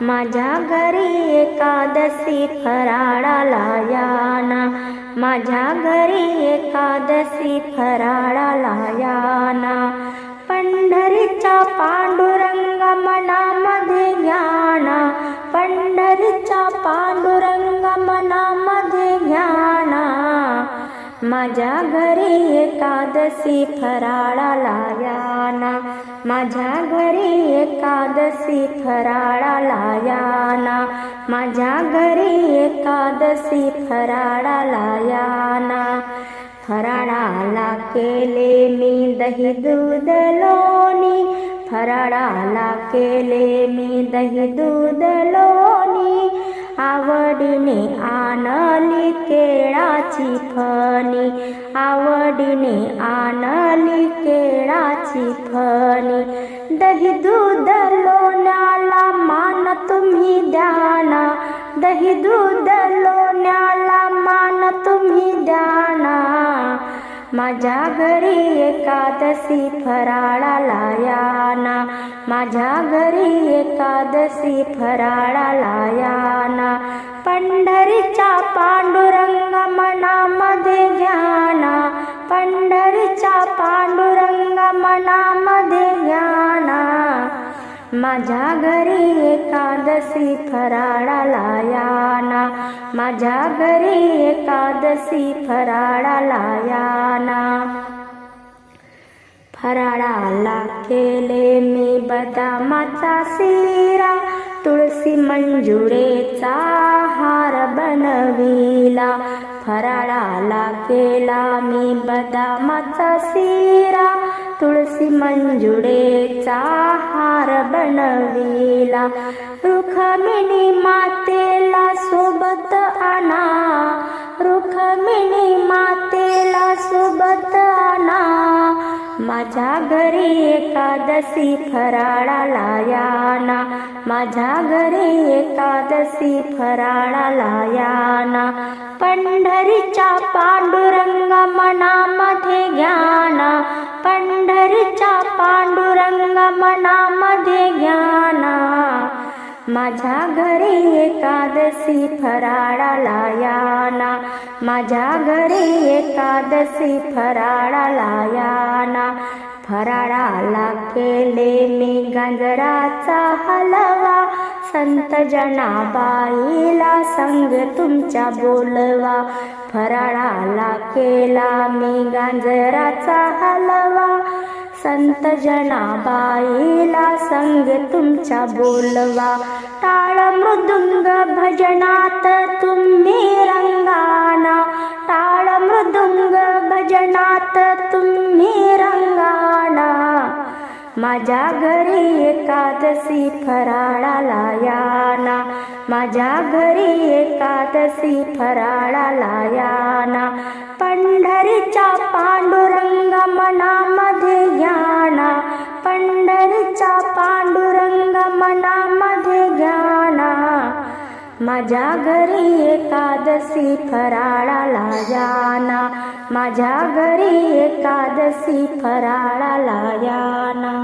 माझ्या घरी एकादशी फराळाला याना माझ्या घरी एकादशी फराळाला याना पंढरीचा पांडुरंग माझ्या घरी एकादशी फराळाला याना माझ्या घरी एकादशी फराळाला याना माझ्या घरी एकादशी फराळाला याना फराळाला केले मी दही दूध लोणी. फराळाला केले मी दही दूध लोणी आवडीने आणली केळाची फणी. आवडीने आणली केळाची फणी. दही दूध लोण्याला मान तुम्ही द्याना दही दूध लोण्याला मान तुम्ही द्या माझ्या घरी एकादशी फराळाला याना माझ्या घरी एकादशी फराळाला याना पंढरीचा पांडुरंग मनामध्ये घ्याना. पंढरीचा पांडुरंग मना माझ्या घरी एकादशी फराळाला याना माझ्या घरी एकादशी फराळाला याना फराळाला केले मी बदामाचा शिरा तुळशी मंजुळेचा हार बनविला. फराळाला केला मी बदामाचा शिरा तुळसी मंजुळेचा हार बनविला. रुखमिणी मातेला सोबत आणा. रुखमिणी मातेला सोबत आणा. माझ्या घरी एकादशी फराळाला याना. माझ्या घरी एकादशी फराळाला याना. पंढरीच्या पांडुरंग मनामध्ये घ्याना. पंढरीच्या पांडुरंग मनामध्ये घ्याना माझ्या घरी एकादशी फराळाला याना. माझ्या घरी एकादशी फराळाला याना. फराळाला केले मी गाजराचा हलवा. संत जनाबाईला संग तुमच्या बोलवा. फराळाला केला मी गांजराचा हलवा. संत जनाबाईला संग तुमच्या बोलवा. टाळ मृदुंग भजनात तुम्ही रंगाना. टाळ मृदुंग भजनात माझ्या घरी एकादशी फराळाला याना. माझ्या घरी एकादशी फराळाला याना. पंढरीच्या पांडुरंग मनामध्ये घ्याना माझ्या घरी एकादशी फराळाला याना माझ्या घरी एकादशी फराळाला याना